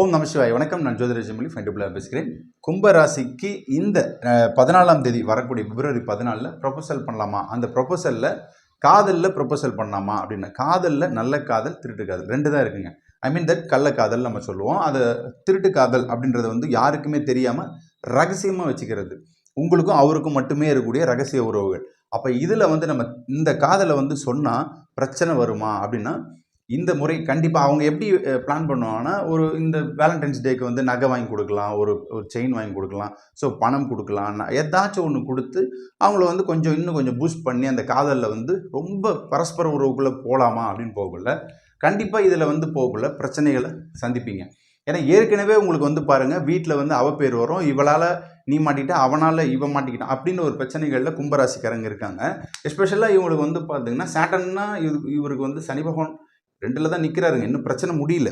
ஓம் நம சிவாய். வணக்கம். நான் ஜோதிரஜமலி ஃபைண்டுபிளாக பேசுகிறேன். கும்பராசிக்கு இந்த பதினாலாம் தேதி வரக்கூடிய பிப்ரவரி பதினாலில் ப்ரொபோசல் பண்ணலாமா? அந்த ப்ரொபோசலில் காதலில் ப்ரொபோசல் பண்ணலாமா? அப்படின்னு. காதலில் நல்ல காதல் திருட்டு காதல். ரெண்டு தான் இருக்குங்க. ஐ மீன் தட் கள்ள காதல் நம்ம சொல்லுவோம். அது திருட்டு காதல் அப்படின்றது வந்து யாருக்குமே தெரியாமல் ரகசியமாக வச்சுக்கிறது. உங்களுக்கும் அவருக்கும் மட்டுமே இருக்கக்கூடிய ரகசிய உறவுகள். அப்போ இதில் வந்து நம்ம இந்த காதலை வந்து சொன்னால் பிரச்சனை வருமா அப்படின்னா இந்த முறை கண்டிப்பாக அவங்க எப்படி பிளான் பண்ணுவாங்கன்னா ஒரு இந்த வேலண்டைன்ஸ் டேக்கு வந்து நகை வாங்கி கொடுக்கலாம் ஒரு ஒரு செயின் வாங்கி கொடுக்கலாம் ஸோ பணம் கொடுக்கலாம் ஏதாச்சும் ஒன்று கொடுத்து அவங்கள வந்து கொஞ்சம் இன்னும் கொஞ்சம் பூஸ்ட் பண்ணி அந்த காதலில் வந்து ரொம்ப பரஸ்பர உறவுக்குள்ளே போகலாமா அப்படின்னு போகக்குள்ள கண்டிப்பாக இதில் வந்து போகக்குள்ள பிரச்சனைகளை சந்திப்பீங்க. ஏன்னா ஏற்கனவே உங்களுக்கு வந்து பாருங்கள் வீட்டில் வந்து அவ பேர் வரும் இவளால் நீ மாட்டிக்கிட்ட அவனால் இவன் மாட்டிக்கிட்டான் அப்படின்னு ஒரு பிரச்சனைகளில் கும்பராசிக்காரங்க இருக்காங்க. எஸ்பெஷலாக இவங்களுக்கு வந்து பார்த்தீங்கன்னா சேட்டன்னா இவருக்கு இவருக்கு வந்து சனி பகவான் ரெண்டில் தான் நிற்கிறாருங்க இன்னும் பிரச்சனை முடியல.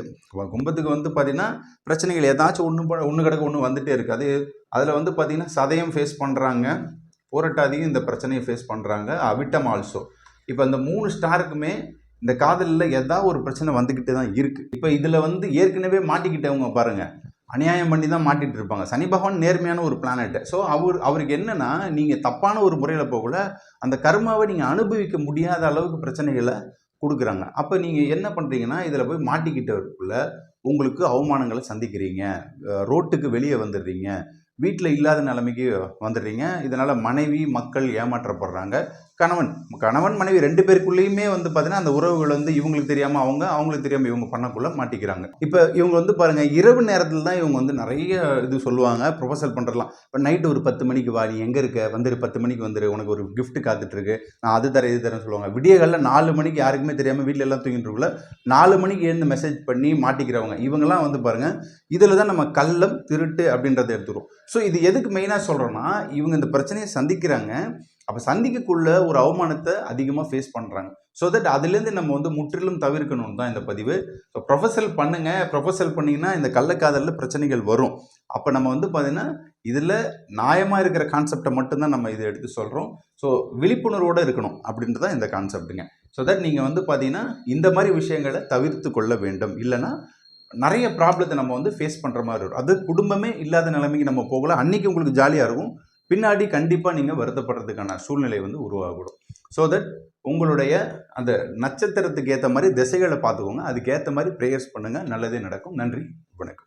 கும்பத்துக்கு வந்து பார்த்தீங்கன்னா பிரச்சனைகள் ஏதாச்சும் ஒன்று ஒன்று கிடக்க ஒன்று வந்துட்டே இருக்குது அது அதில் வந்து பார்த்தீங்கன்னா சதயம் ஃபேஸ் பண்ணுறாங்க போராட்டாதியும் இந்த பிரச்சனையை ஃபேஸ் பண்ணுறாங்க அவிட்டம் ஆல்சோ இப்போ இந்த மூணு ஸ்டாருக்குமே இந்த காதலில் ஏதாவது ஒரு பிரச்சனை வந்துக்கிட்டு தான் இருக்குது இப்போ இதில் வந்து ஏற்கனவே மாட்டிக்கிட்டவங்க பாருங்கள் அநியாயம் பண்ணி தான் மாட்டிகிட்டு இருப்பாங்க. சனி பகவான் நேர்மையான ஒரு பிளானட்டு ஸோ அவர் அவருக்கு என்னென்னா நீங்கள் தப்பான ஒரு முறையில் போகல. அந்த கர்மாவை நீங்கள் அனுபவிக்க முடியாத அளவுக்கு பிரச்சனைகளை கொடுக்குறாங்க. அப்போ நீங்கள் என்ன பண்ணுறீங்கன்னா இதில் போய் மாட்டிக்கிட்டவருக்குள்ள உங்களுக்கு அவமானங்களை சந்திக்கிறீங்க. ரோட்டுக்கு வெளியே வந்துடுறீங்க. வீட்டில் இல்லாத நிலைமைக்கு வந்துடுறீங்க. இதனால் மனைவி மக்கள் ஏமாற்றப்படுறாங்க. கணவன். கணவன் மனைவி ரெண்டு பேருக்குள்ளேயுமே வந்து பார்த்தீங்கன்னா அந்த உறவுகள் வந்து இவங்களுக்கு தெரியாமல் அவங்க அவங்களுக்கு தெரியாமல் இவங்க பண்ணக்குள்ள மாட்டிக்கிறாங்க. இப்போ இவங்க வந்து பாருங்கள் இரவு நேரத்தில் தான் இவங்க வந்து நிறைய இது சொல்லுவாங்க ப்ரொபோசல் பண்ணுறலாம் இப்போ நைட்டு ஒரு பத்து மணிக்கு வா நீ எங்கே இருக்க? வந்துரு பத்து மணிக்கு வந்துரு உனக்கு ஒரு கிஃப்ட் காத்துட்ருக்கு. நான் அது தரேன் இது தரேன்னு சொல்லுவாங்க. விடியகாலில் நாலு மணிக்கு யாருக்குமே தெரியாமல் வீட்டில் எல்லாம் தூங்கிட்டுருக்குள்ள நாலு மணிக்கு எழுந்து மெசேஜ் பண்ணி மாட்டிக்கிறவங்க. இவங்கெல்லாம் வந்து பாருங்கள் இதில் தான் நம்ம கள்ளம் திருட்டு அப்படின்றத எடுத்துருவோம் ஸோ இது எதுக்கு மெயினாக சொல்கிறோன்னா இவங்க இந்த பிரச்சனையை சந்திக்கிறாங்க அப்போ சந்திக்குள்ள ஒரு அவமானத்தை அதிகமாக ஃபேஸ் பண்ணுறாங்க ஸோ தட் அதுலேருந்து நம்ம வந்து முற்றிலும் தவிர்க்கணும் தான் இந்த பதிவு. ஸோ ப்ரொஃபஸல் பண்ணுங்க. ப்ரொஃபஸல் பண்ணிங்கன்னா இந்த கள்ளக்காதலில் பிரச்சனைகள் வரும். அப்போ நம்ம வந்து பார்த்தீங்கன்னா இதில் நியாயமாக இருக்கிற கான்செப்டை மட்டும்தான் நம்ம இதை எடுத்து சொல்கிறோம் ஸோ விழிப்புணர்வோடு இருக்கணும் அப்படின்றது தான் இந்த கான்செப்ட்டுங்க ஸோ தட் நீங்கள் வந்து பார்த்தீங்கன்னா இந்த மாதிரி விஷயங்களை தவிர்த்து கொள்ள வேண்டும். இல்லைன்னா நிறைய ப்ராப்ளத்தை நம்ம வந்து ஃபேஸ் பண்ணுற மாதிரி இருக்கும் அது குடும்பமே இல்லாத நிலைமைக்கு நம்ம போகல. அன்றைக்கி உங்களுக்கு ஜாலியாக இருக்கும். பின்னாடி கண்டிப்பாக நீங்கள் வருத்தப்படுறதுக்கான சூழ்நிலை வந்து உருவாகக்கூடும். ஸோ தட் உங்களுடைய அந்த நட்சத்திரத்துக்கு ஏற்ற மாதிரி திசைகளை பார்த்துக்கோங்க. அதுக்கேற்ற மாதிரி ப்ரேயர்ஸ் பண்ணுங்கள் நல்லதே நடக்கும். நன்றி. வணக்கம்.